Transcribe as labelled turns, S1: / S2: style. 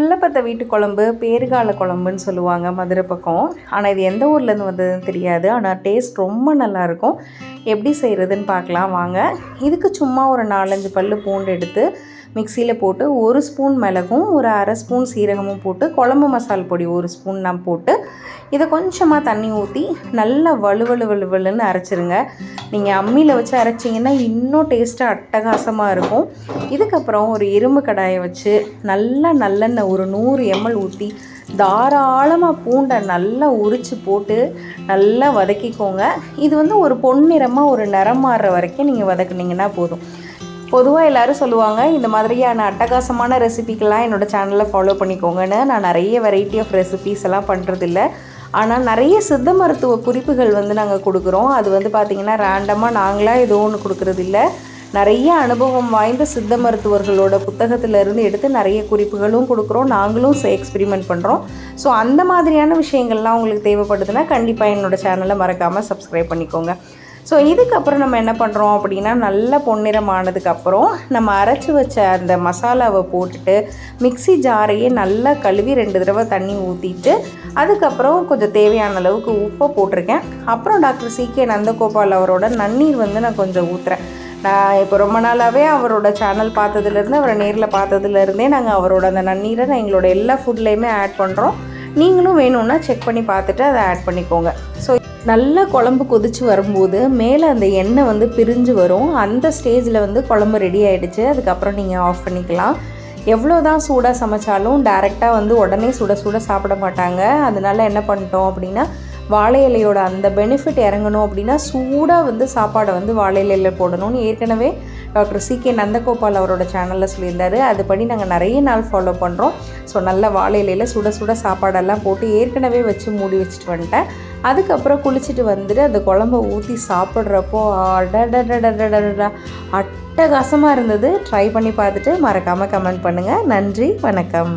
S1: பிள்ளைப்பத்த வீட்டு குழம்பு பேருகால குழம்புன்னு சொல்லுவாங்க மதுரை பக்கம். ஆனால் இது எந்த ஊர்லேருந்து வந்ததுன்னு தெரியாது. ஆனால் டேஸ்ட் ரொம்ப நல்லாயிருக்கும் எப்படி செய்கிறதுன்னு பார்க்கலாம். வாங்க. இதுக்கு சும்மா ஒரு நாலஞ்சு பல்லு பூண்டு எடுத்து மிக்சியில் போட்டு ஒரு ஸ்பூன் மிளகும் ஒரு அரை ஸ்பூன் சீரகமும் போட்டு குழம்பு மசால் பொடி ஒரு ஸ்பூன் நான் போட்டு இதை கொஞ்சமாக தண்ணி ஊற்றி நல்லா வலுவலு வலுவலுன்னு அரைச்சிருங்க. நீங்கள் அம்மியில் வச்சு அரைச்சிங்கன்னா இன்னும் டேஸ்ட்டாக அட்டகாசமாக இருக்கும். இதுக்கப்புறம் ஒரு இரும்பு கடாயை வச்சு நல்லா நல்லெண்ணெய் ஒரு நூறு எம்எல் ஊற்றி தாராளமாக பூண்டை நல்லா உரித்து போட்டு நல்லா வதக்கிக்கோங்க. இது வந்து ஒரு பொன்னிறமாக ஒரு நிறம் மாறுற வரைக்கும் நீங்கள் வதக்குனீங்கன்னா போதும். பொதுவாக எல்லோரும் சொல்லுவாங்க இந்த மாதிரியான அட்டகாசமான ரெசிபிக்கெல்லாம் என்னோடய சேனலில் ஃபாலோ பண்ணிக்கோங்கன்னு நான் நிறைய வெரைட்டி ஆஃப் ரெசிபீஸ் எல்லாம் பண்ணுறதில்ல ஆனால் நிறைய சித்த மருத்துவ குறிப்புகள் வந்து நாங்கள் கொடுக்குறோம். அது வந்து பார்த்திங்கன்னா ரேண்டமாக நாங்களாக ஏதோ ஒன்று கொடுக்குறதில்ல. நிறைய அனுபவம் வாய்ந்த சித்த மருத்துவர்களோட புத்தகத்திலேருந்து எடுத்து நிறைய குறிப்புகளும் கொடுக்குறோம். நாங்களும் எக்ஸ்பிரிமெண்ட் பண்ணுறோம் ஸோ அந்த மாதிரியான விஷயங்கள்லாம் உங்களுக்கு தேவைப்படுதுன்னா கண்டிப்பாக என்னோடய சேனலை மறக்காமல் சப்ஸ்கிரைப் பண்ணிக்கோங்க. ஸோ இதுக்கப்புறம் நம்ம என்ன பண்ணுறோம் அப்படின்னா நல்ல பொன்னிறம் ஆனதுக்கப்புறம் நம்ம அரைச்சி வச்ச அந்த மசாலாவை போட்டுட்டு மிக்சி ஜாரையே நல்லா கழுவி ரெண்டு தடவை தண்ணி ஊற்றிட்டு அதுக்கப்புறம் கொஞ்சம் தேவையான அளவுக்கு உப்பை போட்டிருக்கேன். அப்புறம் டாக்டர் சி கே நந்தகோபால் அவரோட நன்னீர் வந்து நான் கொஞ்சம் ஊற்றுறேன் நான் இப்போ ரொம்ப நாளாகவே அவரோட சேனல் பார்த்ததுலேருந்து அவரை நேரில் பார்த்ததுலேருந்தே நாங்கள் அவரோட அந்த நன்னீரை நான் எங்களோட எல்லா ஃபுட்லேயுமே ஆட் பண்ணுறோம் நீங்களும் வேணும்னா செக் பண்ணி பார்த்துட்டு அதை ஆட் பண்ணிக்கோங்க. ஸோ நல்லா குழம்பு கொதித்து வரும்போது மேலே அந்த எண்ணெய் வந்து பிரிஞ்சு வரும். அந்த ஸ்டேஜில் வந்து குழம்பு ரெடி ஆகிடுச்சு அதுக்கப்புறம் நீங்கள் ஆஃப் பண்ணிக்கலாம். எவ்வளோ தான் சூடாக சமைச்சாலும் டேரெக்டாக வந்து உடனே சுட சுட சாப்பிட மாட்டாங்க. அதனால என்ன பண்ணிட்டோம் அப்படின்னா வாழை இலையோட அந்த பெனிஃபிட் இறங்கணும் அப்படின்னா சூடாக வந்து சாப்பாடை வந்து வாழை இலையில் போடணும்னு ஏற்கனவே டாக்டர் சி கே நந்தகோபால் அவரோட சேனலில் சொல்லியிருந்தாரு. அதுபடி நாங்கள் நிறைய நாள் ஃபாலோ பண்ணுறோம் ஸோ நல்ல வாழை இலையில் சுட சுட சாப்பாடெல்லாம் போட்டு ஏற்கனவே வச்சு மூடி வச்சுட்டு வந்துட்டேன். அதுக்கப்புறம் குளிச்சுட்டு வந்துட்டு அந்த குழம்ப ஊற்றி சாப்பிட்றப்போ அடடடடடடா அட்டகாசமாக இருந்தது. ட்ரை பண்ணி பார்த்துட்டு மறக்காமல் கமெண்ட் பண்ணுங்கள் நன்றி வணக்கம்.